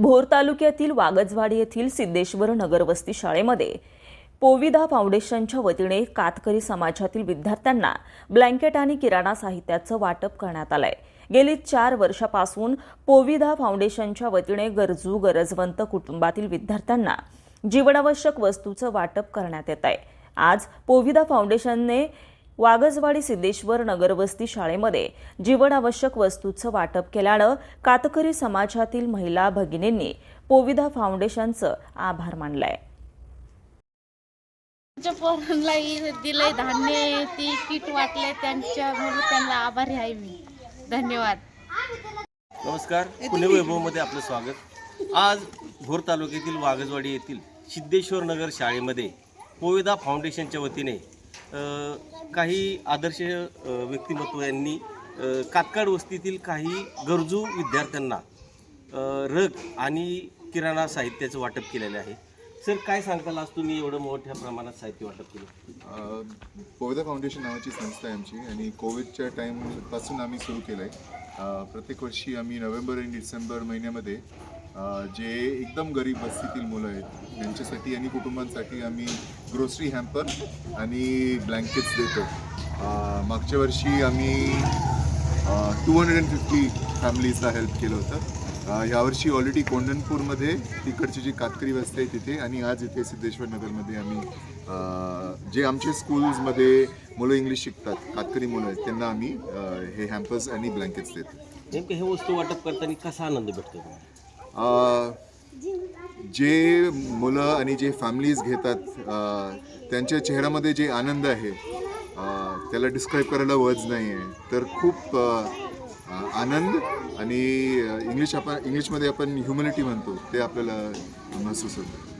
भोर तालुक्यातील वागजवाडी येथील सिद्धेश्वर नगरवस्ती शाळेमध्ये पोविदा फाउंडेशनच्या वतीने कातकरी समाजातील विद्यार्थ्यांना ब्लँकेट आणि किराणा साहित्याचं वाटप करण्यात आलंय. गेली चार वर्षापासून पोविदा फाउंडेशनच्या वतीने गरजू गरजवंत कुटुंबातील विद्यार्थ्यांना जीवनावश्यक वस्तूचं वाटप करण्यात येत आहे. आज पोविदा फाउंडेशनने वागजवाडी सिद्धेश्वर नगरवस्ती शाळेमध्ये जीवनावश्यक वस्तूचं वाटप केल्यानं कातकरी समाजातील महिला भगिनींनी पोविदा फाउंडेशनचं आभार मानलाय. पोरांना दिलंय धान्य ती किट वाटले त्यांच्यामुळे त्यांना आभारी आहे मी. धन्यवाद. नमस्कार पुणे वैभवमध्ये आपलं स्वागत. आज भोर तालुक्यातील वागजवाडी येथील सिद्धेश्वर नगर शाळेमध्ये पोविदा फाउंडेशनच्या वतीने काही आदर्श व्यक्तिमत्व यांनी कातकाड वस्तीतील काही गरजू विद्यार्थ्यांना रग आणि किराणा साहित्याचं वाटप केलेलं आहे. सर काय सांगताल? आज तुम्ही एवढं मोठ्या प्रमाणात साहित्य वाटप केलं. कोविदा फाउंडेशन नावाची संस्था आहे आमची आणि कोविडच्या टाईमपासून आम्ही सुरू केलं आहे प्रत्येक वर्षी आम्ही नोव्हेंबर आणि डिसेंबर महिन्यामध्ये जे एकदम गरीब वस्तीतील मुलं आहेत त्यांच्यासाठी आणि कुटुंबांसाठी आम्ही ग्रोसरी हॅम्पर आणि ब्लँकेट्स देतो. मागच्या वर्षी आम्ही टू हंड्रेड अँड फिफ्टी फॅमिलीजला हेल्प केलं होतं. यावर्षी ऑलरेडी कोंढणपूरमध्ये तिकडची जी कातकरी वस्ती आहे तिथे आणि आज इथे सिद्धेश्वर नगरमध्ये आम्ही जे आमचे स्कूल्समध्ये मुलं इंग्लिश शिकतात कातकरी मुलं आहेत त्यांना आम्ही हे हॅम्पर्स आणि ब्लँकेट्स देतो. नेमकं हे वस्तू वाटप करताना कसा आनंद भेटतो तुम्हाला? जे मुलं आणि जे फॅमिलीज घेतात त्यांच्या चेहऱ्यामध्ये जे आनंद आहे त्याला डिस्क्राईब करायला वर्ड्स नाही आहे तर खूप आनंद आणि इंग्लिश आपण इंग्लिशमध्ये आपण ह्युमिनिटी म्हणतो ते आपल्याला महसूस होतं.